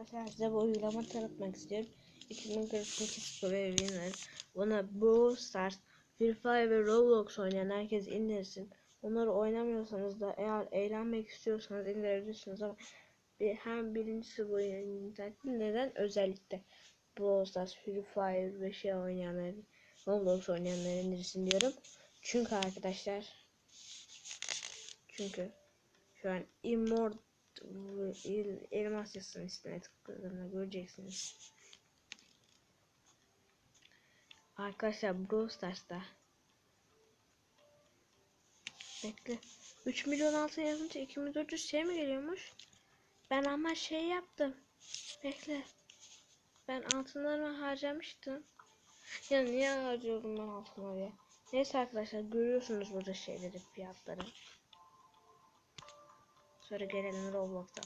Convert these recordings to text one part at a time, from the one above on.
Arkadaşlar size bu uygulama tanıtmak istiyorum. 2048 Pro ve Winner. Buna Brawl Stars, Free Fire ve Roblox oynayan herkes indirsin. Onları oynamıyorsanız da eğer eğlenmek istiyorsanız indirebilirsiniz ama bir, hem birincisi bu internet neden özellikle Brawl Stars, Free Fire ve şey oynayanlar, Roblox oynayanlar indirsin diyorum. Çünkü arkadaşlar çünkü şu an Immort il- elmas yazısının üstüne tıkladığımda göreceksiniz. Arkadaşlar Brawl Stars'ta Bekle. 3 milyon altın yazınca 2400 şey mi geliyormuş? Ben ama şey yaptım. Bekle. Ben altınlarımı harcamıştım. Ya niye harcıyorum ben altınları? Neyse arkadaşlar görüyorsunuz burada şeyleri fiyatları. Sonra gelelim Roblox'a.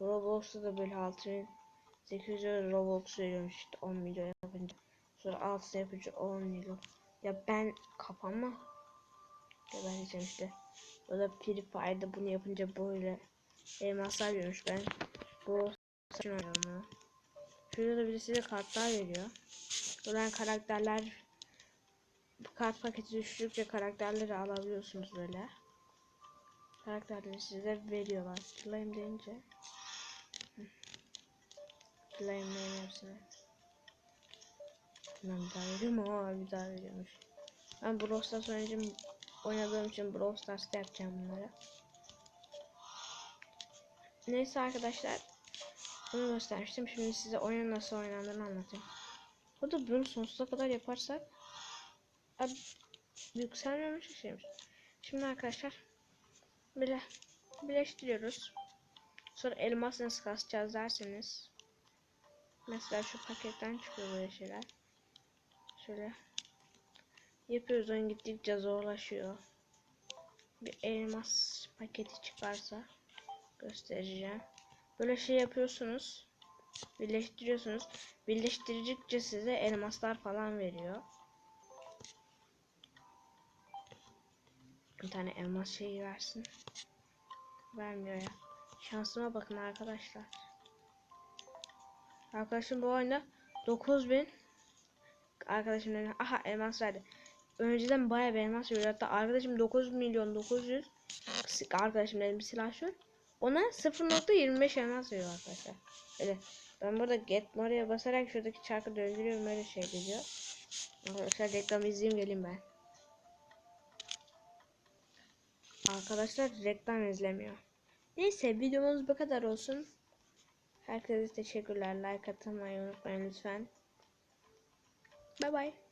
Roblox'ta da böyle 6800 euro Roblox veriyormuş işte 10 milyon yapınca. Sonra 6 yapınca 10 milyon. Ya ben kafama gebereceğim işte. O da Free Fire'da bunu yapınca böyle elmaslar veriyormuş ben. Bu saçın oynuyorum Şurada da bir de kartlar veriyor. Buradan karakterler kart paketi düştükçe karakterleri alabiliyorsunuz böyle karakterleri size veriyorlar. Claim deyince claimleyin hepsini. Ben bir daha veriyorum ama bir daha veriyormuş. Ben Brawl Stars oynayacağım, oynadığım için Brawl Stars'ta yapacağım bunları. Neyse arkadaşlar. Bunu göstermiştim. Şimdi size oyun nasıl oynandığını anlatayım. O da bunu sonsuza kadar yaparsak Abi yükselmemiş bir şeymiş. Şimdi arkadaşlar Bile, birleştiriyoruz. Sonra elmas nasıl kasacağız derseniz. Mesela şu paketten çıkıyor böyle şeyler. Şöyle. Yapıyoruz oyun gittikçe zorlaşıyor. Bir elmas paketi çıkarsa göstereceğim. Böyle şey yapıyorsunuz. Birleştiriyorsunuz. Birleştirdikçe size elmaslar falan veriyor. Bir tane elmas şeyi versin. Vermiyor ya. Şansıma bakın arkadaşlar. Arkadaşım bu oyunda 9000 Arkadaşım dedi, aha elmas verdi. Önceden bayağı bir elmas veriyor. Hatta arkadaşım 9 milyon 900 arkadaşım dedim silah şu. Ona 0.25 elmas veriyor arkadaşlar. Öyle. Ben burada get oraya basarak şuradaki çarkı döndürüyorum öyle şey diyor. Arkadaşlar reklam izleyeyim geleyim ben. Arkadaşlar reklam izlemiyor. Neyse videomuz bu kadar olsun. Herkese teşekkürler. Like atmayı unutmayın lütfen. Bye bye.